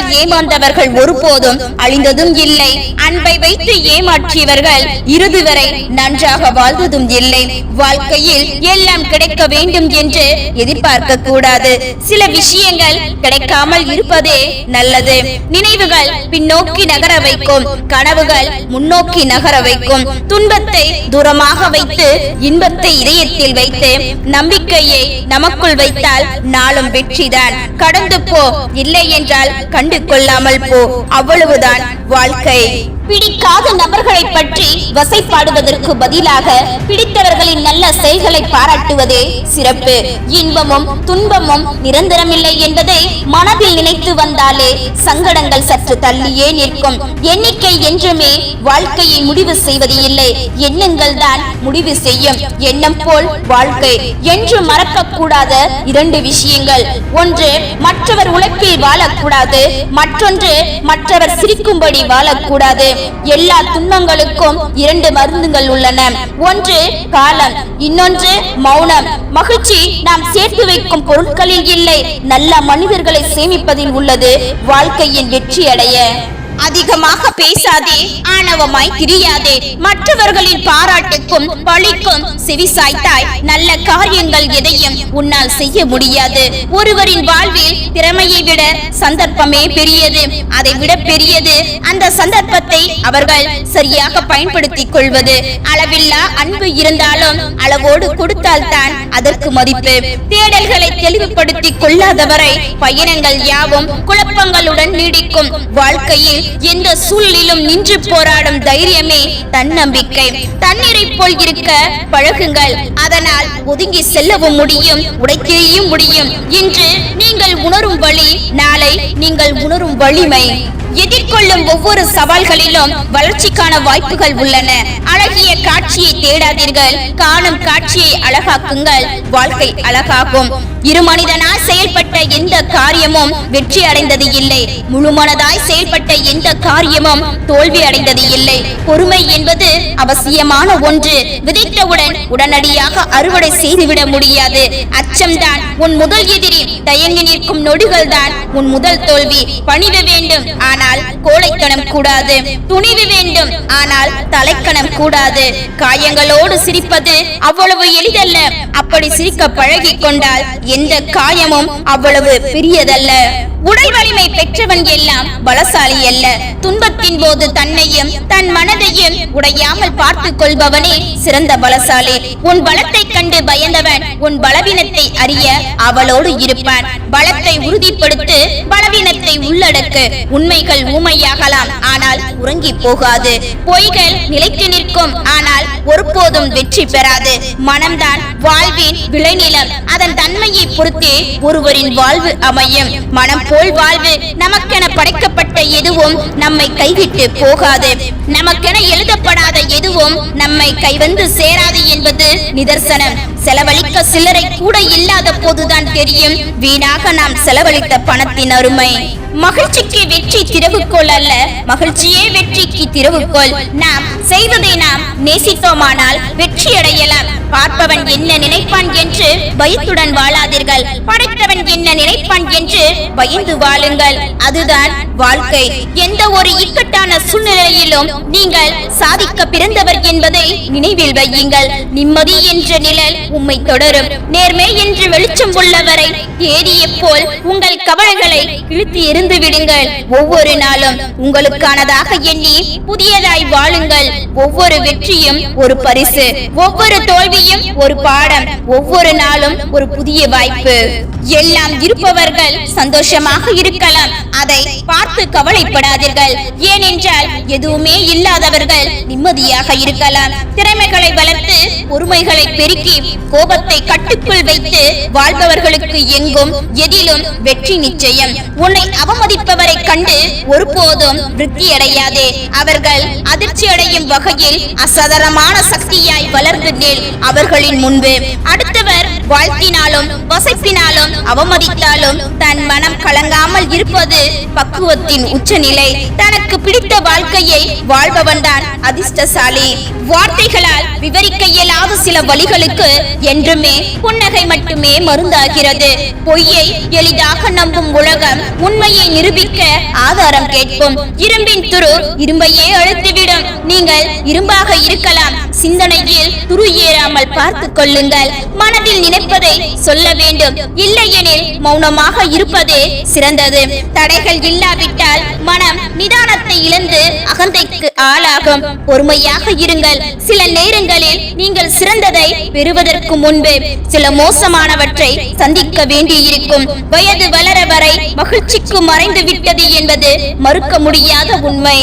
அன்பால் ஏமாந்தவர்கள் ஒருபோதும் அழிந்ததும் இல்லை. அன்பை வைத்து ஏமாற்றியவர்கள் இறுதி வரை நன்றாக வாழ்ந்ததும் இல்லை. வாழ்க்கையில் எல்லாம் கிடைக்க வேண்டும் என்று எதிர்பார்க்க கூடாது. சில விஷயங்கள் கிடைக்காமல் இருப்பதே நல்லது. நினைவுகள் பின்னோக்கி நகர வைக்கும். கனவுகள் முன்னோக்கி நகர வைக்கும். துன்பத்தை தூரமாக வைத்து இன்பத்தை இதயத்தில் வைத்து நம்பிக்கையை நமக்குள் வைத்தால் நாளும் வெற்றிதான். கடந்து போ இல்லை என்றால் கண் கண்டு கொள்ளாமல் போ. அவ்வளவுதான் வாழ்க்கை. பிடிக்காத நபர்களை பற்றி வசைப்பாடுவதற்கு பதிலாக பிடித்தவர்களின் நல்ல செயல்களை பாராட்டுவதே சிறப்பு. இன்பமும் துன்பமும் நிரந்தரமில்லை என்பதை மனதில் நினைத்து வந்தாலே சங்கடங்கள் சற்று தள்ளியே நிற்கும். எண்ணிக்கை என்றுமே வாழ்க்கையை முடிவு செய்வது இல்லை. எண்ணங்கள் தான் முடிவு செய்யும். எண்ணம் போல் வாழ்க்கை. என்று மறக்க கூடாத இரண்டு விஷயங்கள். ஒன்று மற்றவர் உழைப்பில் வாழக்கூடாது. மற்றொன்று மற்றவர் சிரிக்கும்படி வாழக்கூடாது. எல்லா துன்பங்களுக்கும் இரண்டு மருந்துகள் உள்ளன. ஒன்று காலம் இன்னொன்று மௌனம். மகிழ்ச்சி நாம் சேர்த்து வைக்கும் பொருட்களில் இல்லை. நல்ல மனிதர்களை சேமிப்பதில் உள்ளது. வாழ்க்கையின் வெற்றி அடைய அதிகமாக பேசாதே ஆணவமாய் திரியாதே. மற்றவர்களின் பாராட்டுக்கும் பழிக்கும் செவிசாய்த்தாய். நல்ல காரியங்கள் எதையும் உன்னால் செய்ய முடியாது. ஒருவரின் வாழ்வில் திறமையை விட சந்தர்ப்பமே பெரியது. அதை விட பெரியது அந்த சந்தர்ப்பத்தை அவர்கள் சரியாக பயன்படுத்திக் கொள்வது. அளவில்லா அன்பு இருந்தாலும் அளவோடு கொடுத்தால் தான் அதற்கு மதிப்பு. தேடல்களை தெளிவுபடுத்திக் கொள்ளாதவரை பயணங்கள் யாவும் குழப்பங்களுடன் நீடிக்கும் வாழ்க்கையில் எந்த சூழலிலும் நின்று போராடும் தைரியமே தன்னம்பிக்கை தண்ணீரை போல் இருக்க பழகுங்கள். அதனால் ஒதுங்கி செல்லவும் முடியும் உடைத்தெறியும் முடியும். இன்று நீங்கள் உணரும் வழி நாளை நீங்கள் உணரும் வலிமை. எதிர்கொள்ளும் ஒவ்வொரு சவால்களிலும் வளர்ச்சிக்கான வாய்ப்புகள் உள்ளன. அழகிய காட்சியை தேடாதீர்கள். காணும் காட்சியை அழகாக்குங்கள். வாழ்க்கை அழகாகும். இரு மனிதனால் செயல்பட்டு காரியமும் வெற்றி அடைந்தது இல்லை. முழுமனதாய் செயல்பட்ட எந்த காரியமும் தோல்வி அடைந்தது இல்லை. பொறுமை என்பது அவசியமான ஒன்று. விதைத்தவுடன் உடனடியாக அறுவடை செய்துவிட முடியாது. அச்சம்தான் உன் முதல் எதிரி. தயங்கி நிற்கும் நொடிகள் தான் உன் முதல் தோல்வி. பணிவு வேண்டும். ஆனால் கோழைத்தனம் கூடாது. துணிவு வேண்டும். ஆனால் தலைக்கணம் கூடாது. காயங்களோடு சிரிப்பது அவ்வளவு எளிதல்ல. அப்படி சிரிக்க பழகி கொண்டால் எந்த காயமும் அவ்வளவு பெரிய பெரியதல்ல உடல் வலிமை பெற்றவன் எல்லாம் பலசாலி அல்ல துன்பத்தின் போது தன்னையும் தன் மனதையும் உடையாமல் பார்த்துக் கொள்பவனே சிறந்த பலசாலி. உன் பலத்தை கண்டு பயந்தவன் உன் பலவீனத்தை அறிய அவளோடு இருப்பான். பலத்தை உறுதிப்படுத்து பலவீனத்தை உள்ளடக்கு. உண்மைகள் ஊமையாகலாம் ஆனால் உறங்கி போகாது. பொய்கள் நிலைத்து நிற்கும் ஆனால் ஒருபோதும் வெற்றி பெறாது. மனம்தான் வாழ்வின் விளைநிலம். அதன் தன்மையை பொறுத்தே ஒருவரின் வாழ்வு அமையும். மனம் போல் வாழ்வு நமக்கென படைக்கப்பட்ட எதுவும் நம்மை கைவிட்டு போகாது. நமக்கென எழுதப்படாத எதுவும் நம்மை கைவந்து சேராது என்பது நிதர்சனம். செலவழிக்க சில்லறை கூட இல்லாத போதுதான் தெரியும். வீணாக நாம் செலவழித்த பணத்தின் அருமை. மகிழ்ச்சிக்கு வெற்றி திறவுகோள் அல்ல. மகிழ்ச்சியே வெற்றிக்கு திறவுகோள் நாம் செய்வதை நாம் நேசித்தோமானால் வெற்றி அடையலாம். பார்ப்பவன் என்ன நினைப்பான் என்று பயத்துடன் வாழாதீர்கள். படைத்தவன் என்ன நினைப்பான் பயந்து வாழுங்கள். அதுதான் வாழ்க்கை. எந்த ஒரு இக்கட்டான சூழ்நிலையிலும் நீங்கள் சாதிக்க பிறந்தவர் என்பதை நினைவில் வையுங்கள். நிம்மதி என்ற நிழல் உம்மை தொடரும். நேர்மை என்று வெளிச்சம் உள்ளவரை ஏறிய போல் உங்கள் கவலைகளை இழுத்து இருந்து விடுங்கள். ஒவ்வொரு நாளும் உங்களுக்கானதாக எண்ணி புதியதாய் வாழுங்கள். ஒவ்வொரு வெற்றியும் ஒரு பரிசு. ஒவ்வொரு தோல்வியும் ஒரு பாடம். ஒவ்வொரு நாளும் ஒரு புதிய வாய்ப்பு. எல்லாம் இருப்பவர்கள் சந்தோஷமாக இருக்கலாம். அதை பார்த்து கவலைப்படாதீர்கள். ஏனென்றால் எதுவுமே இல்லாதவர்கள் நிம்மதியாக இருக்கலாம். திறமைகளை வளர்த்து பொறுமைகளை பெருக்கி கோபத்தை கட்டுக்குள் வைத்து வாழ்பவர்களுக்கு எங்கும் எதிலும் வெற்றி நிச்சயம். உன்னை அவமதிப்பவரை கண்டு ஒருபோதும் விருத்தி அடையாதே. அவர்கள் அதிர்ச்சி அடையும் வகையில் அசாதாரணமான சக்தியாய் வளர்ந்து நில் அவர்களின் முன்பு. அடுத்தவர் வாழ்த்தினாலும் வசைப்பினாலும் அவமதித்தாலும் தன் மனம் மனம் கலங்காமல் இருப்பது பக்குவத்தின் உச்சநிலை. தனக்கு பிடித்த வாழ்க்கையை வாழ்பவன்தான் அதிர்ஷ்டசாலி. வார்த்தைகளால் விவரிக்க இயலாத சில வழிகளுக்கு என்றுமே புன்னகை மட்டுமே மருந்தாகிறது. பொய்யை எளிதாக நம்பும் உலகம் உண்மையை நிரூபிக்க ஆதாரம் கேட்கும். இரும்பின் துரு இரும்பையே அழுத்திவிடும். நீங்கள் இரும்பாக இருக்கலாம். சிந்தனையில் துரு ஏறாமல் பார்த்துக் கொள்ளுங்கள். மனதில் நினைப்பதை சொல்ல வேண்டும். இல்லையெனில் மௌனமாக இருப்பதே சிறந்தது. தடைகள் இல்லாவிட்டால் மனம் நிதானத்தை இழந்து அகந்தைக்கு ஆளாகும். பொறுமையாக இருங்கள். சில நேரங்களில் நீங்கள் சிறந்ததை பெறுவதற்கு முன்பு சில மோசமானவற்றை சந்திக்க வேண்டியிருக்கும். வயது வளர வரை மகிழ்ச்சிக்கு மறைந்து விட்டது என்பது மறுக்க முடியாத உண்மை.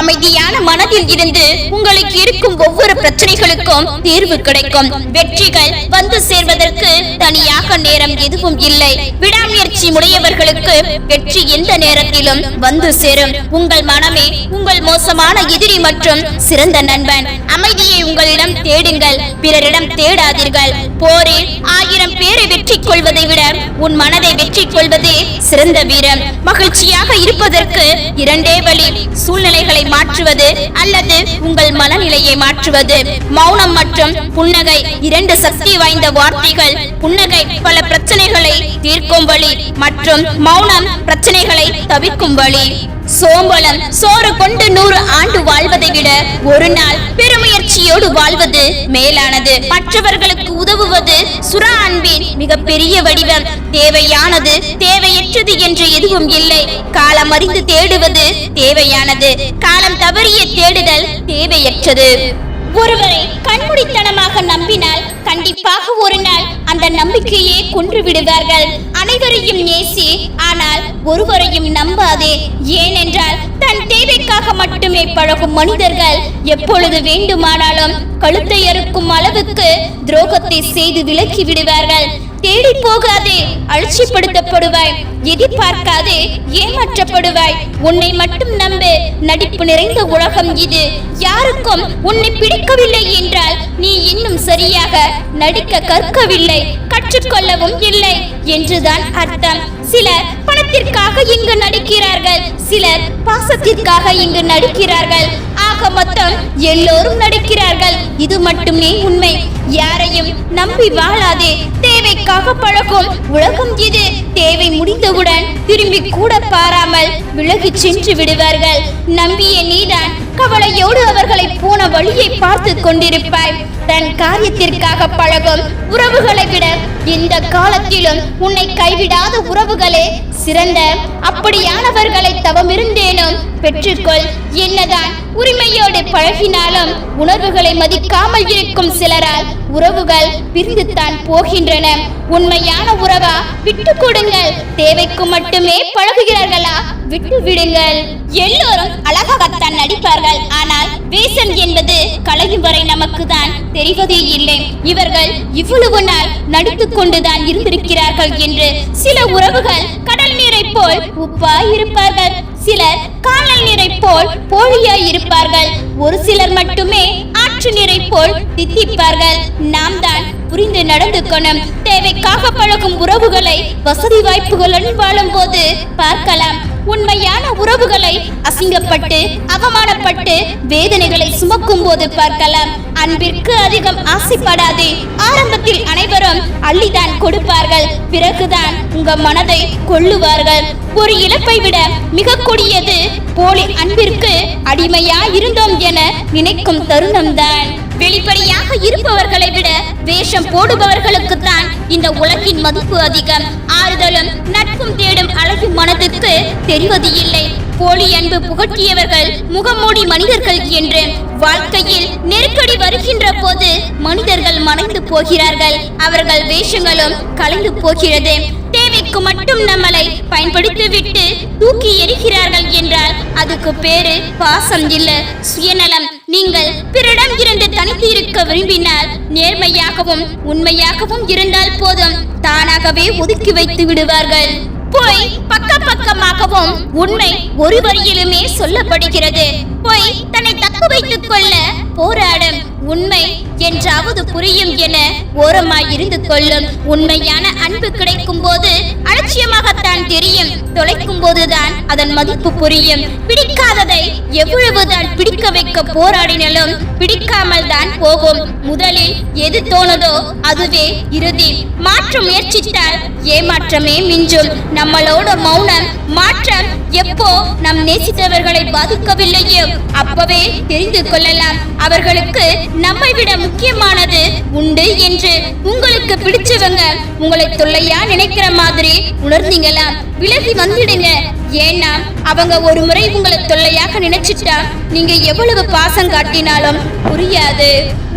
அமைதியான மனதில் இருந்து உங்களுக்கு இருக்கும் ஒவ்வொரு பிரச்சனைகளுக்கும் தீர்வு கிடைக்கும். வெற்றிகள் வந்து சேர்வதற்கு தனியாக நேரம் எதுவும் இல்லை. விடாமுயற்சி உடையவர்களுக்கு வெற்றி எந்த நேரத்திலும் வந்து சேரும். உங்கள் மனமே உங்கள் மோசமான எதிரி மற்றும் சிறந்த நண்பன். அமைதியை உங்களிடம் தேடுங்கள். பிறரிடம் தேடாதீர்கள். போரில் ஆயிரம் பேரை வெற்றி கொள்வதை விட உன் மனதை வெற்றி கொள்வதே சிறந்த வீரம் மகிழ்ச்சியாக இருப்பதற்கு இரண்டே வழி. சூழ்நிலைகளை மாற்றுவது அல்லது உங்கள் மனநிலையை மாற்றுவது. மௌனம் மற்றும் புன்னகை. இரண்டு சக்தி வாய்ந்த வார்த்தைகள். புன்னகை பல பிரச்சனைகளை தீர்க்கும் வழி மற்றும் மௌனம் பிரச்சனைகளை தவிர்க்கும் வழி. சோம்பலம் சோறு கொண்டு நூறு ஆண்டு வாழ்வதை விட ஒரு நாள் பெரும் பெருமுயற்சியோடு வாழ்வது மேலானது மற்றவர்களுக்கு உதவுவது சுறா அன்பின் மிகப்பெரிய வடிவம். தேவையானது தேவையற்றது என்று எதுவும் இல்லை. காலம் அறிந்து தேடுவது தேவையானது. காலம் தவறிய தேடுதல் தேவையற்றது. ஒருவரை கண்மூடித்தனமாக நம்பினால் கண்டிப்பாக ஒரு நாள் அந்த நம்பிக்கையே கொன்று விடுவார்கள். அனைவரையும் நேசி ஆனால் ஒருவரையும் நம்பாதே. ஏனென்றால் மட்டுமே பழகும் மனிதர்கள் எப்பொழுது வேண்டுமானாலும் கழுத்தை அறுக்கும் அளவுக்கு துரோகத்தை செய்து விலக்கி விடுவார்கள். தேடி போகாதே அலட்சிப்படுத்தப்படுவாய் எதிர்பார்க்காதே ஏமாற்றப்படுவாய். உன்னை மட்டும் நம்பு. நடிப்பு நிறைந்த உலகம் இது. யாருக்கும் உன்னை பிடிக்கவில்லை என்றால் நீ இன்னும் சரியாக நடிக்க கற்கவில்லை. கற்றுக்கொள்ளவும் இல்லை என்றுதான் அர்த்தம். சிலர் பணத்திற்காக இங்கு நடிக்கிறார்கள். சிலர் பாசத்திற்காக இங்கு நடிக்கிறார்கள். ஆக மொத்தம் எல்லோரும் நடிக்கிறார்கள். இது மட்டுமே உண்மை. யாரையும் நம்பி வாழாதே. தேவைக்காக பழகும் உலகம் இது. தேவை முடிந்தவுடன் திரும்பி கூட பாராமல் விலகி சென்று விடுவார்கள். நம்பிய நீதான் கவலையோடு அவர்களை போன வழியை பார்த்து கொண்டிருப்பாய். தன் காரியத்திற்காக பழகும் உறவுகளை விட இந்த காலத்திலும் உன்னை கைவிடாத உறவுகளே சிறந்த அப்படியானவர்களை தவமிருந்தேனும் பெற்றுக்கொள். என்னதான் உரிமையோடு பழகினாலும் உணர்வுகளை மதிக்காமல் இருக்கும் சிலரால் உறவுகள் பிரிந்துத்தான் போகின்றன. உண்மையான உறவா? விட்டு கொடுங்கள். தேவைக்கு மட்டுமே பழகுகிறார்களா? விட்டு விடுங்கள். எல்லோரும் அழகாகத்தான் நடிப்பார்கள். ஆனால் வேஷம் என்பது கலையும் வரை நமக்கு தான் தெரிவதே இல்லை. இவர்கள் இவ்வளவு நாள் நடித்துக் கொண்டுதான் இருந்திருக்கிறார்கள் என்று சில உறவுகள் கடல் நீரை போல் உப்பாய் இருப்பார்கள் சிலர் காணல் நீரை போல் போலியாய் இருப்பார்கள் ஒரு சிலர் மட்டுமே ஆற்று நீரை போல் தித்திப்பார்கள். நாம் தான் புரிந்து நடந்து கொள்ளும் தேவைக்காக பழகும் உறவுகளை வசதி வாய்ப்புகளுடன் வாழும் போது பார்க்கலாம். உண்மையான உறவுகளை அசிங்கப்பட்டு அவமானப்பட்டு வேதனைகளை சுமக்கும் போது பார்க்கலாம். அன்பிற்கு அதிகம் ஆசைப்படாதே. ஆரம்பத்தில் அனைவரும் அள்ளிதான் கொடுப்பார்கள். பிறகுதான் உங்க மனதை கொள்ளுவார்கள். ஒரு இழப்பை விட மிக கொடியது போலி அன்பிற்கு அடிமையா இருந்தோம் என நினைக்கும் தருணம் தான் வெளிப்படையாக இருப்பவர்களை விட வேஷம் போடுபவர்களுக்கு தான் இந்த உலகின் மதிப்பு அதிகம். ஆறுதலும் நட்பும் தேடும் அழகும் தெரிவது இல்லை. போலி அன்பு புகட்டியவர்கள் முகமூடி மனிதர்கள் என்று வாழ்க்கையில் நெருக்கடி வருகின்ற போது மனிதர்கள் மறைந்து போகிறார்கள். அவர்கள் வேஷங்களும் கலைந்து போகிறது. தேவைக்கு மட்டும் நம்மளை பயன்படுத்தி விட்டு தூக்கி எறிகிறார்கள் என்றால் அதுக்கு பேரு பாசம் இல்ல. சுயநலம். நீங்கள் பிறரிடம் இருந்து தனித்து இருக்க விரும்பினால் நேர்மையாகவும் உண்மையாகவும் இருந்தால் போதும். தானாகவே ஒதுக்கி வைத்து விடுவார்கள். பொய் பக்க பக்கமாகவும் உண்மை ஒரு வரியிலுமே சொல்லப்படுகிறது. பொய் தன்னை தக்க வைத்துக் கொள்ள போராடும் உண்மை என்றாவது புரியும் என ஓரமாய் இருந்து கொள்ளும். உண்மையான அன்பு கிடைக்கும் போது அலட்சியமாகத்தான் தெரியும். தொலைக்கும் போதுதான் அதன் மதிப்பு புரியும். பிடிக்காததை எவ்வளவுதான் பிடிக்க வைக்க போராடினாலும் பிடிக்காமல் தான் போகும். முதலில் எது தோணுதோ அதுவே இறுதி. மாற்ற முயற்சித்தால் ஏமாற்றமே மிஞ்சும். நம்மளோட மௌனம் மாற்றம் எப்போ நம் நேசித்தவர்களை பாதிக்கவில்லையோ அப்பவே தெரிந்து கொள்ளலாம். அவர்களுக்கு நம்மை விட முக்கியமானது உண்டு என்று உங்களுக்கு பிடிச்சவங்க உங்களை தொல்லையா நினைக்கிற மாதிரி உணர்ந்தீங்களா? விலகி வந்துடுங்க. ஏன்னா அவங்க ஒரு முறை உங்களை தொல்லையாக நினைச்சிட்டா நீங்க எவ்வளவு பாசம் காட்டினாலும் புரியாது.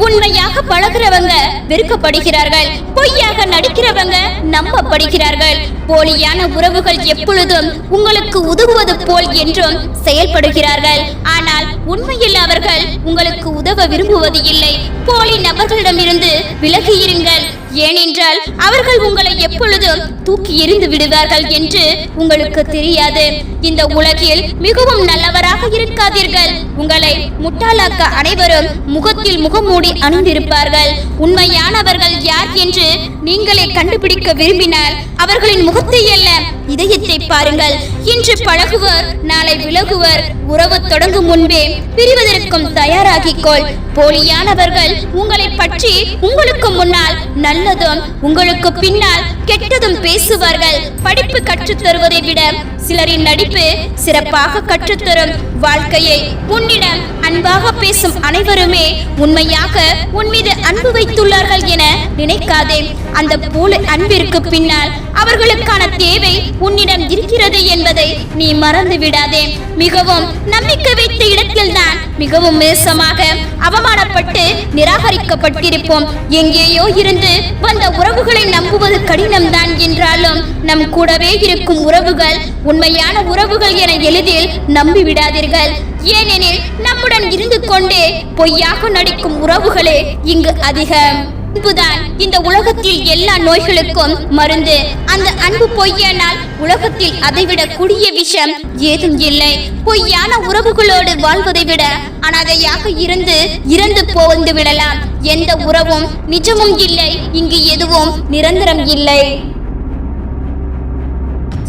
உண்மையாக பழகுறவங்க வெறுக்கப்படுகிறார்கள். பொய்யாக நடிக்கிறவங்க நம்பப்படுகிறார்கள். போலியான உறவுகள் எப்பொழுதும் உங்களுக்கு உதவுவது போல் என்றும் செயல்படுகிறார்கள். ஆனால் உண்மையில் அவர்கள் உங்களுக்கு உதவ விரும்புவது இல்லை போலி நபர்களிடமிருந்து விலகி இருங்கள். ஏனென்றால் அவர்கள் உங்களை எப்பொழுதும் தூக்கி எறிந்து விடுவார்கள் என்று உங்களுக்கு தெரியாது. இந்த உலகில் மிகவும் நல்லவராக இருக்காதீர்கள். உங்களை முட்டாளாக்க அனைவரும் முகத்தில் முகமூடி அணிந்திருப்பார்கள். உண்மையானவர்கள் யார் என்று நீங்களே கண்டுபிடிக்க விரும்பினால் அவர்களின் முகத்தை அல்ல இதயத்தை பாருங்கள். இன்று பழகுவர் நாளை விலகுவர். உறவு தொடங்கும் முன்பே பிரிவதற்கும் தயாராகிக்கொள். போலியானவர்கள் உங்களை பற்றி உங்களுக்கு முன்னால் நல்லதும் உங்களுக்கு பின்னால் கெட்டதும் பேசுவார்கள். படிப்பு கற்றுத் தருவதை விட சிலரின் நடிப்பு சிறப்பாக கற்றுத்தரும். வாழ்க்கையை உன்னிடம் அன்பாக பேசும் அனைவருமே உண்மையாக உன் மீது அன்பு வைத்துள்ளார்கள் என நினைக்காதே. அந்த போல அன்பிற்கு பின்னால் அவர்களுக்கான தேவை உன்னிடம் இருக்கிறது என்பதை நீ மறந்து விடாதே மிகவும் நம்பிக்கை வைத்த இடத்தில்தான் மிகவும் மோசமாக அவமானப்பட்டு நிராகரிக்கப்பட்டிருப்போம். எங்கேயோ இருந்து வந்த உறவுகளை நம்புவது கடினம்தான் என்றாலும் நம் கூடவே இருக்கும் உறவுகள் உண்மையான உறவுகள் என எளிதில் நம்பி விடாதீர்கள் ஏனெனில் நம்முடன் இருந்து கொண்டே பொய்யாக நடிக்கும் உறவுகளே இங்கு அதிகம். அன்புதான் இந்த உலகத்தில் எல்லா நோய்களுக்கும் மருந்து. அந்த அன்பு பொய்யானால் உலகத்தில் அதைவிட கொடிய விஷம் ஏதும் இல்லை. பொய்யான உறவுகளோடு வாழ்வதை விட அனாதையாக இருந்து இறந்து போந்து விடலாம். எந்த உறவும் நிஜமும் இல்லை. இங்கு எதுவும் நிரந்தரம் இல்லை.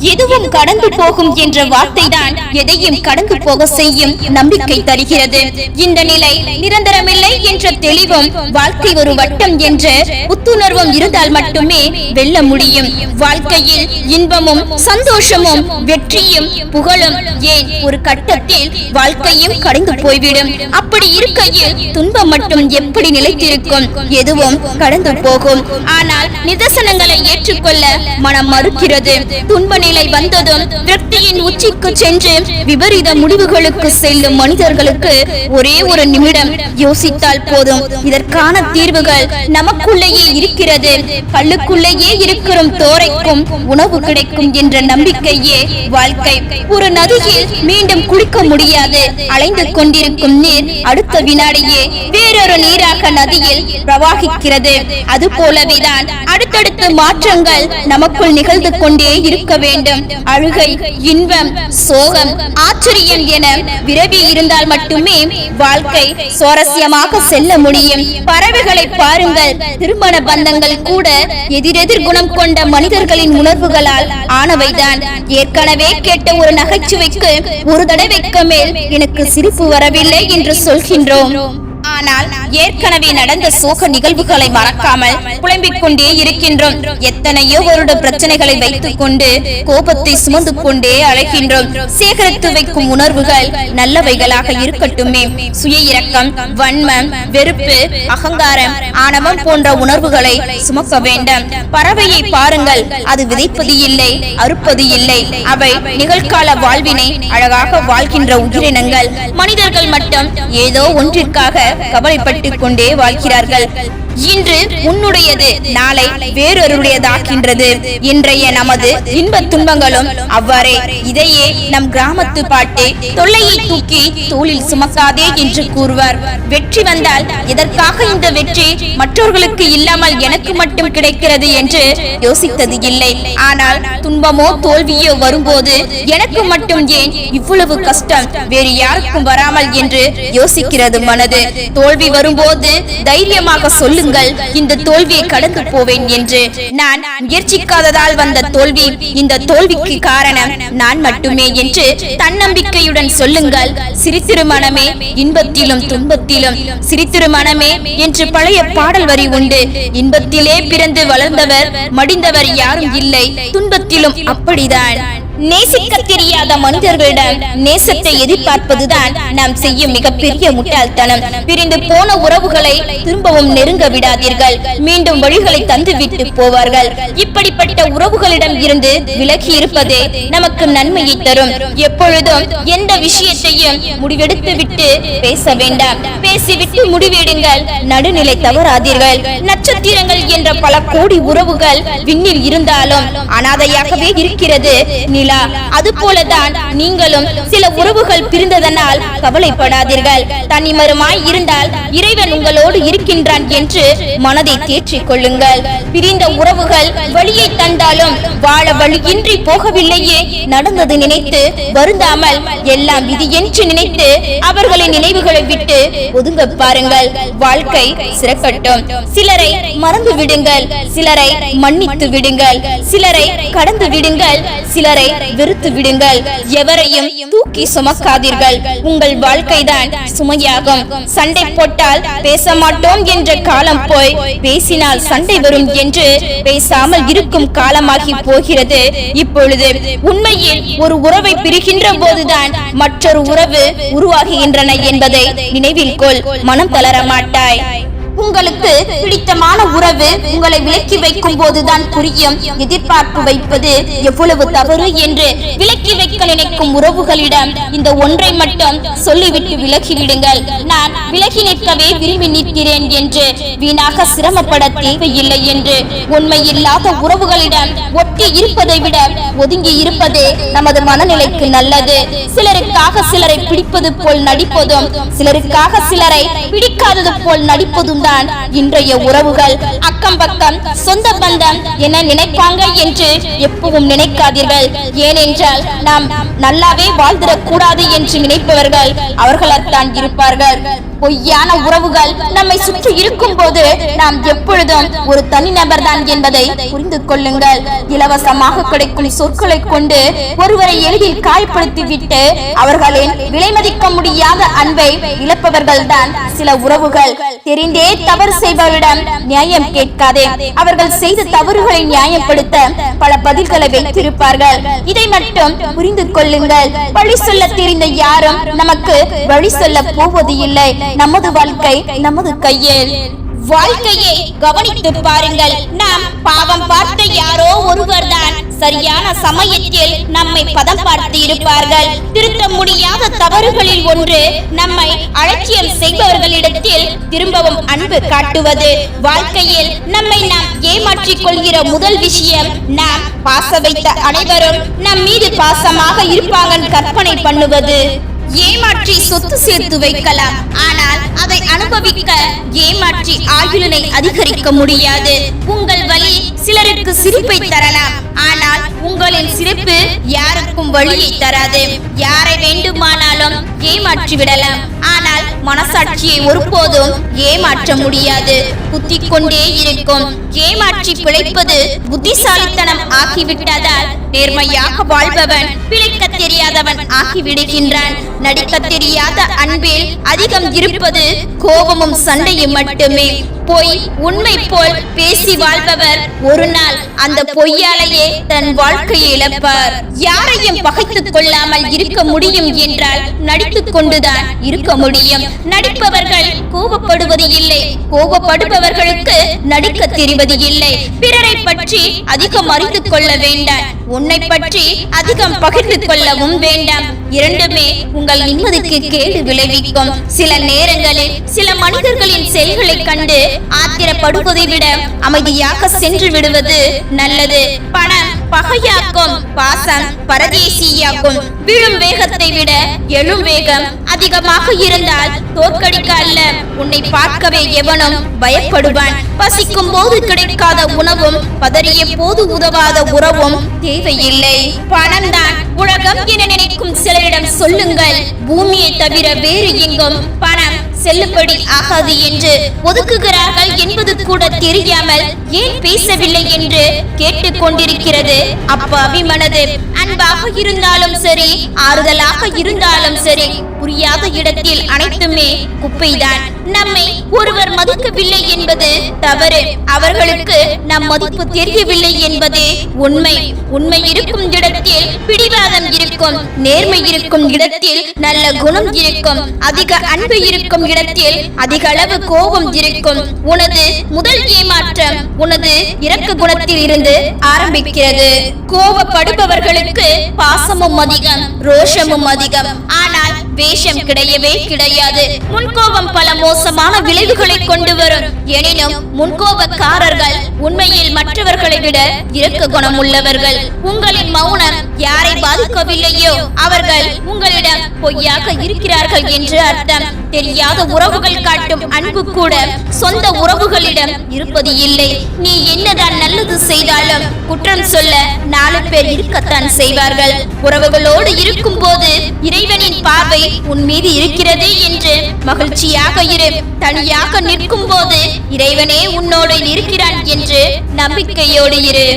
எதுவும் கடந்து போகும் என்ற வார்த்தைதான் எதையும் கடந்து போக செய்யும் நம்பிக்கை தருகிறது. இந்த நிலை நிரந்தரமில்லை என்ற தெளிவும் வாழ்க்கை ஒரு வட்டம் என்ற புத்துணர்வும் இருந்தால் மட்டுமே வெல்ல முடியும். வாழ்க்கையில் இன்பமும் சந்தோஷமும் வெற்றியும் புகழும் ஏன் ஒரு கட்டத்தில் வாழ்க்கையும் கடந்து போய்விடும். அப்படி இருக்கையில் துன்பம் மட்டும் எப்படி நிலைத்திருக்கும்? எதுவும் கடந்து போகும். ஆனால் நிதர்சனங்களை ஏற்றுக்கொள்ள மனம் மறுக்கிறது. துன்ப நிலை வந்ததும் விரக்தியின் உச்சிக்கு சென்று விபரீத முடிவுகளுக்கு செல்லும் மனிதர்களுக்கு ஒரே ஒரு நிமிடம். யோசித்தால் போதும். இதற்கான தீர்வுகள் நமக்குள்ளேயே இருக்கிறது. கல்லுக்குள்ளேயே இருக்கிற தோரைக்கும் உணவு கிடைக்கும் என்ற நம்பிக்கையே வாழ்க்கை. ஒரு நதியில் மீண்டும் குளிக்க முடியாது. அலைந்து கொண்டிருக்கும் நீர் அடுத்த வினாடியே வேறொரு நீராக நதியில் பிரவாகிக்கிறது. அது போலவேதான் அடுத்தடுத்த மாற்றங்கள் நமக்குள் நிகழ்ந்து கொண்டே இருக்க வேண்டும். வேண்டும். அழுகை இன்பம் சோகம் ஆச்சரியம் என விரவி இருந்தால் மட்டுமே வாழ்க்கை சுவாரஸ்யமாக செல்ல முடியும். பறவைகளை பாருங்கள். திருமண பந்தங்கள் கூட எதிரெதிர் குணம் கொண்ட மனிதர்களின் உணர்வுகளால் ஆனவைதான். ஏற்கனவே கேட்ட ஒரு நகைச்சுவைக்கு ஒரு தடவைக்கு மேல் எனக்கு சிரிப்பு வரவில்லை என்று சொல்கின்றோம். ஆனால் ஏற்கனவே நடந்த சோக நிகழ்வுகளை மறக்காமல் புலம்பிக் கொண்டே இருக்கின்றோம். எத்தனையோ வருட பிரச்சனைகளை வைத்துக் கொண்டு கோபத்தை சுமந்து கொண்டே அழைக்கின்றோம். சேகரித்து வைக்கும் உணர்வுகள் நல்லவைகளாக இருக்கட்டுமே. சுய இரக்கம் வன்மம் வெறுப்பு அகங்காரம் ஆணவம் போன்ற உணர்வுகளை சுமக்க வேண்டாம். பறவையை பாருங்கள். அது விதைப்பது இல்லை அறுப்பது இல்லை. அவை நிகழ்கால வாழ்வினை அழகாக வாழ்கின்ற உயிரினங்கள். மனிதர்கள் மட்டும் ஏதோ ஒன்றிற்காக கவலைப்பட்டுக் கொண்டே வாழ்கிறார்கள். இன்று உன்னுடையது நாளை வேறொருடையதாக்கின்றது. இன்றைய நமது இன்ப துன்பங்களும் அவ்வாறே. இதையே நம் கிராமத்து பாட்டு தொல்லையை தூக்கி தோளில் சுமக்காதே என்று கூறுவார். வெற்றி வந்தால் எதற்காக இந்த வெற்றி? மற்றவர்களுக்கு இல்லாமல் எனக்கு மட்டும் கிடைக்கிறது என்று யோசித்தது இல்லை. ஆனால் துன்பமோ தோல்வியோ வரும்போது எனக்கு மட்டும் ஏன் இவ்வளவு கஷ்டம்? வேறு யாருக்கும் வராமல் என்று யோசிக்கிறது மனது. தோல்வி வரும்போது தைரியமாக சொல்லுங்கள். சொல்லுங்கள் இந்த தோல்வியை கடந்து போவேன் என்று நான் முயற்சிக்காததால் வந்த தோல்வி இந்த தோல்விக்கு காரணம் நான் மட்டுமே என்று தன்னம்பிக்கையுடன் சொல்லுங்கள். சிரித்திரு மனமே இன்பத்திலும் துன்பத்திலும் சிரித்திரு மனமே என்று பழைய பாடல் வரி உண்டு. இன்பத்திலே பிறந்து வளர்ந்தவர் மடிந்தவர் யாரும் இல்லை. துன்பத்திலும் அப்படிதான். நேசிக்க தெரியாத மனிதர்களிடம் நேசத்தை எதிர்பார்ப்பதுதான் நாம் செய்யும் மிகப்பெரிய முட்டாள்தனம். பிரிந்து போன உறவுகளை திரும்பவும் நெருங்க விடாதீர்கள். மீண்டும் வழிகளை தந்து விட்டு போவார்கள். இப்படிப்பட்ட உறவுகளிடம் இருந்து விலகி இருப்பதே நமக்கு நன்மையை தரும். எப்பொழுதும் எந்த விஷயத்தையும் முடிவெடுத்து விட்டு பேச வேண்டாம். பேசிவிட்டு முடிவெடுங்கள். நடுநிலை தவறாதீர்கள். நட்சத்திரங்கள் என்ற பல கோடி உறவுகள் விண்ணில் இருந்தாலும் அனாதையாகவே இருக்கிறது. நிலா அது போலதான் நீங்களும் சில உறவுகள் பிரிந்ததனால் கவலைப்படாதீர்கள். தனிமருமாய் இருந்தால் இறைவன் உங்களோடு இருக்கின்றான் என்று மனதை தேற்றிக் கொள்ளுங்கள் பிரிந்த உறவுகள் வழியை தந்தாலும் வாழ வழியின்றி போகவில்லையே நடந்தது நினைத்து வருந்தாமல் எல்லாம் விதி என்று நினைத்து அவர்களின் நினைவுகளை விட்டு ஒதுங்க பாருங்கள் வாழ்க்கை சிறக்கட்டும். சிலரை மறந்து விடுங்கள் சிலரை மன்னித்து விடுங்கள் சிலரை கடந்து விடுங்கள் சிலரை வெறுத்து விடுங்கள் எவரையும் தூக்கி சுமக்காதீர்கள். உங்கள் வாழ்க்கைதான் சுமையாகும். சண்டை போட்டால் பேச மாட்டோம் என்ற காலம் போய் பேசினால் சண்டை வரும் என்று பேசாமல் இருக்கும் காலமாகி போகிறது. இப்பொழுது உண்மையில் ஒரு உறவை பிரிகின்ற போதுதான் மற்றொரு உறவு உருவாகுகின்றன என்பதை நினைவில் கொள். மனம் தளர மாட்டாய் உங்களுக்கு பிடித்தமான உறவு உங்களை விலக்கி வைக்கும் போதுதான் புரியும். எதிர்பார்ப்பு வைப்பது எவ்வளவு தவறு என்று விலக்கி வைக்க நினைக்கும் உறவுகளிடம் இந்த ஒன்றை மட்டும் சொல்லிவிட்டு விலகிவிடுங்கள். நான் விலகி நிற்கவே விரும்பி நிற்கிறேன் என்று வீணாக சிரமப்பட தேவையில்லை என்று உண்மையில்லாத உறவுகளிடம் ஒட்டி இருப்பதை விட ஒதுங்கி இருப்பதே நமது மனநிலைக்கு நல்லது. சிலருக்காக சிலரை பிடிப்பது போல் நடிப்பதும் சிலருக்காக சிலரை பிடிக்காதது போல் நடிப்பதும் தான் இன்றைய உறவுகள் அக்கம் பக்கம் சொந்த பந்தம் என நினைப்பாங்க என்று எப்பவும் நினைக்காதீர்கள். ஏனென்றால் நாம் நல்லாவே வாழ்ந்திடக் கூடாது என்று நினைப்பவர்கள் அவர்களால்தான் இருப்பார்கள். பொய்யான உறவுகள் நம்மை சுற்றி இருக்கும் போது நாம் எப்பொழுதும் ஒரு தனிநபர் தான் என்பதை புரிந்து கொள்ளுங்கள். இலவசமாக கிடைக்கும் சொற்களை கொண்டு ஒருவரை எளிதில் காயப்படுத்தி விட்டு அவர்களின் விலைமதிக்க முடியாத அன்பை இழப்பவர்கள் தான் சில உறவுகள். தெரிந்தே தவறு செய்பவரிடம் நியாயம் கேட்காதே. அவர்கள் செய்த தவறுகளை நியாயப்படுத்த பல பதில்களை வைத்திருப்பார்கள். இதை மட்டும் புரிந்து கொள்ளுங்கள். வழி சொல்ல தெரிந்த யாரும் நமக்கு வழி சொல்ல போவது இல்லை நமது வாழ்க்கை நமது கையில். வாழ்க்கையை கவனித்து பாருங்கள். நாம் பாவம் பார்த்த யாரோ ஒருவர்தான் சரியான சமயத்தில் நம்மை பதம் பார்த்து இருப்பார்கள். திருத்த முடியாத தவறுகளில் ஒன்று நம்மை அலட்சியம் செய்பவர்களிடத்தில் திரும்பவும் அன்பு காட்டுவது. வாழ்க்கையில் நம்மை நாம் ஏமாற்றிக் கொள்கிற முதல் விஷயம் நாம் பாச வைத்த அனைவரும் நம் மீது பாசமாக இருப்பாங்க கற்பனை பண்ணுவது. ஏமாற்றி சொத்து சேர்த்து வைக்கலாம். ஆனால் அதை அனுபவிக்க ஏமாற்றி ஆயுளனை அதிகரிக்க முடியாது. உங்கள் வழி சிலருக்கு சிரிப்பை தரலாம். ஆனால் உங்களின் சிரிப்பு யாருக்கும் வழியை தராது. யாரை வேண்டுமானாலும் ஏமாற்றி விடலாம் ஆனால் மனசாட்சியை ஒருபோதும் ஏமாற்ற முடியாது. குத்தி கொண்டே இருக்கும். ஏமாற்றி பிழைப்பது புத்திசாலித்தனம் ஆகிவிட்டதால் நேர்மையாக வாழ்பவன் பிழைக்க தெரியாதவன் ஆகிவிடுகின்றான். நடிக்க தெரியாத அன்பில் அதிகம் இருப்பது கோபமும் சண்டையும் மட்டுமே. பொய் உண்மை போல் பேசி வாழ்பவர் ஒரு நாள் அந்த பொய்யாலேயே தன் வாழ்க்கையை இழப்பார். யாரையும் பகைத்துக் கொள்ளாமல் இருக்க முடியும் என்றால் நடித்துக் கொண்டுதான் இருக்க முடியும். நடிப்பவர்கள் கோபப்படுவது இல்லை. கோபப்படுபவர்களுக்கு நடிக்க தெரிவது இல்லை. பிறரை பற்றி அதிகம் அறிந்து கொள்ள வேண்டாம். உன்னை பற்றி அதிகம் பகிர்ந்து கொள்ளவும் வேண்டாம். இரண்டுமே உங்கள் நிம்மதிக்கு கேடு விளைவிக்கும். சில நேரங்களில் சில மனிதர்களின் செயல்களை கண்டு ஆத்திரப்படுவதை விட அமைதியாக சென்று விடுவது நல்லது. பணம் பகையாக்கும் பாசம் பரதேசியாக்கும் விழும் வேகத்தை விட எழும் வேகம் அதிகமாக இருந்தால் தோற்கடிக்க அல்ல. உன்னை பார்க்கவே எவனும் பயப்படுவான். பசிக்கும் போது கிடைக்காத உணவும் பதறிய போது உதவாத உறவும் தேவையில்லை. பணம்தான் உலகம் என நினைக்கும் சிலரிடம் சொல்லுங்கள். பூமியை தவிர வேறு எங்கும் பணம் செல்லுபடி ஆகாது என்று ஒதுக்குகிறார்கள் என்பது கூட தெரியாமல் ஏன் பேசவில்லை என்று கேட்டுக் கொண்டிருக்கிறது அப்பாவி மனது அன்பாக இருந்தாலும் சரி ஆறுதலாக இருந்தாலும் சரி புரியாத இடத்தில் அனைத்துமே குப்பைதான். நம்மை ஒருவர் மதிக்கவில்லை என்பது தவறு. அவர்களுக்கு நம் மதிப்பு தெரியவில்லை என்பது உண்மை. உண்மை இருக்கும் இடத்தில் பிடிவாதம் இருக்கும். நேர்மை இருக்கும் இடத்தில் நல்ல குணம் இருக்கும். அதிக அன்பு இருக்கும் இடத்தில் அதிக அளவு கோபம் இருக்கும். உனது முதல் ஏமாற்றம் உனது இறக்க குணத்தில் இருந்து ஆரம்பிக்கிறது. கோபப்படுபவர்களுக்கு பாசமும் அதிகம் ரோஷமும் அதிகம். ஆனால் வேஷம் கிடையவே கிடையாது. முன்கோபம் பல மோசம் மோசமான விளைவுகளை கொண்டு வரும். எனினும் முன்கோபக்காரர்கள் உண்மையில் மற்றவர்களை விட இரக்க குணம் உள்ளவர்கள் உங்களின் மௌனம் யாரை பாதிக்கவில்லையோ அவர்கள் உங்களிடம் பொய்யாக இருக்கிறார்கள் என்று அர்த்தம். தெரியாத உறவுகள் காட்டும் அன்பு கூட சொந்த உறவுகளிடம் இருப்பது இல்லை. நீ என்னதான் நல்லது செய்தாலும் குற்றம் சொல்ல நாலு பேர் இருக்கத்தான் செய்வார்கள். உறவுகளோடு இருக்கும் போது இறைவனின் பார்வை உன் மீது இருக்கிறது என்று மகிழ்ச்சியாக இரு. தனியாக நிற்கும் போது இறைவனே உன்னோடு இருக்கிறான் என்று நம்பிக்கையோடு இரு.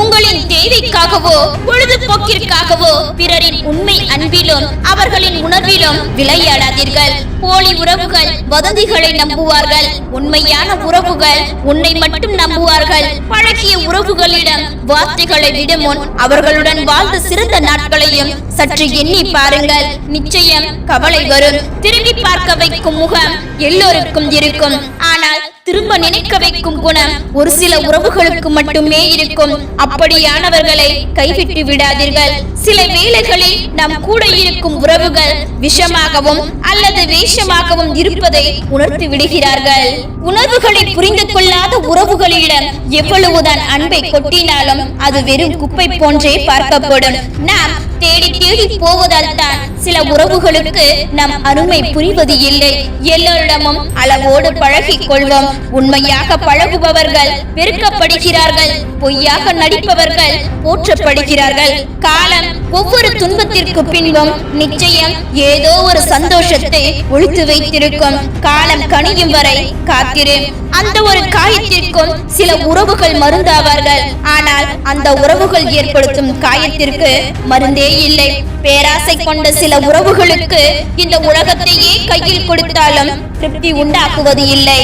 உங்களின் தேவைக்காகவோ பொழுதுபோக்கிற்காகவோ பிறரின் உண்மை அன்பிலும் அவர்களின் உணர்விலும் விளையாடாதீர்கள். போலி உறவுகள் வதந்திகளை நம்புவார்கள். உண்மையான உறவுகள் உன்னை மட்டும் நம்புவார்கள். பழகிய உறவுகளிடம் வார்த்தைகளை விட முன் அவர்களுடன் வாழ்ந்த சிறந்த நாட்களையும் சற்று எண்ணி பாருங்கள். நிச்சயம் கவலை வரும். திரும்பி பார்க்க வைக்கும் முகம் எல்லோருக்கும் இருக்கும். ஆனால் திரும்ப நினைக்க வைக்கும் குணம் ஒரு சில உறவுகளுக்கு மட்டுமே இருக்கும். அப்படியானவர்களை கைவிட்டு விடாதீர்கள். சில வேளைகளில் நம் கூட இருக்கும் உறவுகள் விஷமாகவும் அல்லது வேஷமாகவும் இருப்பதை உணர்த்தி விடுகிறார்கள். உணர்வுகளை புரிந்து கொள்ளாத உறவுகளிடம் எவ்வளவுதான் அன்பை கொட்டினாலும் அது வெறும் குப்பை போன்றே பார்க்கப்படும். நாம் தேடி தேடி போவதால் தான் சில உறவுகளுக்கு நம் அருமை புரிவது இல்லை. எல்லோரிடமும் அளவோடு பழகிக் கொள்வோம் உண்மையாக பழகுபவர்கள் வெறுக்கப்படுகிறார்கள். பொய்யாக நடிப்பவர்கள் போற்றப்படுகிறார்கள். காலம் ஒவ்வொரு துன்பத்திற்கு பின்பும் நிச்சயம் ஏதோ ஒரு சந்தோஷத்தை ஒழித்து வைத்திருக்கும். காலம் கனியும் வரை காத்திரு அந்த ஒரு காயத்திற்கும் சில உறவுகள் மருந்தாவார்கள். ஆனால் அந்த உறவுகள் ஏற்படுத்தும் காயத்திற்கு மருந்தே இல்லை. பேராசை கொண்ட சில சில உறவுகளுக்கு இந்த உலகத்தையே கையில் கொடுத்தாலும் திருப்தி உண்டாக்குவது இல்லை.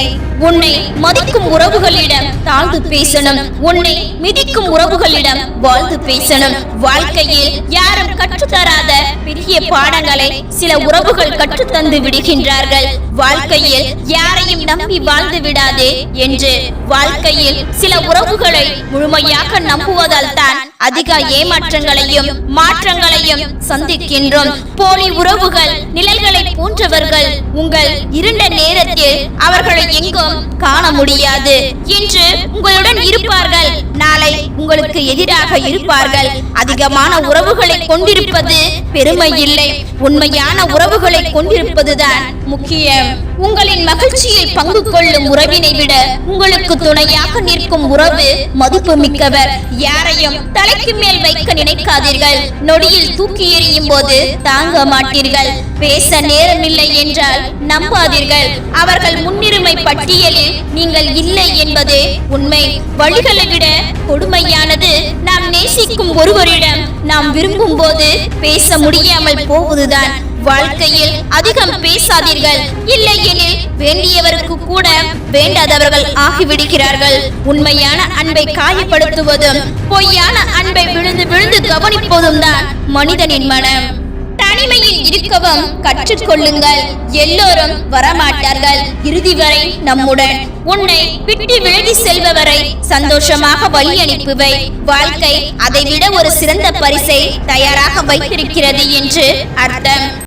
உன்னை மதிக்கும் உறவுகளிடம் தாழ்ந்து பேசணும். உன்னை மிதிக்கும் உறவுகளிடம் வாழ்ந்து பேசணும். வாழ்க்கையில் யாரும் கற்றுத்தராத பெரிய பாடங்களை சில உறவுகள் கற்றுத்தந்து விடுகின்றார்கள். வாழ்க்கையில் யாரையும் நம்பி வாழ்ந்து விடாதே என்று வாழ்க்கையில் சில உறவுகளை முழுமையாக நம்புவதால் தான் அதிக ஏமாற்றங்களையும் மாற்றங்களையும் சந்திக்கின்றோம். போலி உறவுகள் நிழல்களை போன்றவர்கள் உங்கள் இருண்ட நேரத்தில் அவர்களை எங்கும் காண முடியாது. என்று உங்களுடன் இருப்பார்கள். நாளை உங்களுக்கு எதிராக இருப்பார்கள். அதிகமான உறவுகளை கொண்டிருப்பது பெருமை இல்லை உண்மையான உறவுகளை கொண்டிருப்பதுதான் முக்கியம். உங்களின் மகிழ்ச்சியில் பங்கு கொள்ளும் உறவினை விட உங்களுக்கு துணையாக நிற்கும் உறவு மதிப்பு மிக்கவர் யாரையும் தலைக்கு மேல் வைக்க நினைக்காதீர்கள். நொடியில் தூக்கி எறியும் போது தாங்க மாட்டீர்கள். பேச நேரமில்லை என்றால் நம்பாதீர்கள். அவர்கள் முன்னுரிமை பட்டியலில் நீங்கள் இல்லை என்பது உண்மை. வழிகளை விட கொடுமையானது நாம் நேசிக்கும் ஒருவரிடம் நாம் விரும்பும் போது பேச முடியாமல் போவதுதான் வாழ்க்கையில் அதிகம் பேசாதீர்கள். இல்லை எனில் வேண்டியவருக்கு கூட வேண்டாதவர்கள் ஆகிவிடுகிறார்கள். உண்மையான அன்பை காயப்படுத்துவதும் பொய்யான அன்பை விழுந்து விழுந்து கவனிப்பதும் தான் மனிதனின் மனம். தனிமையில் இருக்கவும் கற்றுக்கொள்ளுங்கள். எல்லோரும் வரமாட்டார்கள். இறுதி வரை நம்முடன். உன்னை விட்டு விலகி செல்பவரை சந்தோஷமாக வழி அனுப்புவை வாழ்க்கை அதைவிட ஒரு சிறந்த பரிசை தயாராக வைத்திருக்கிறது என்று அர்த்தம்.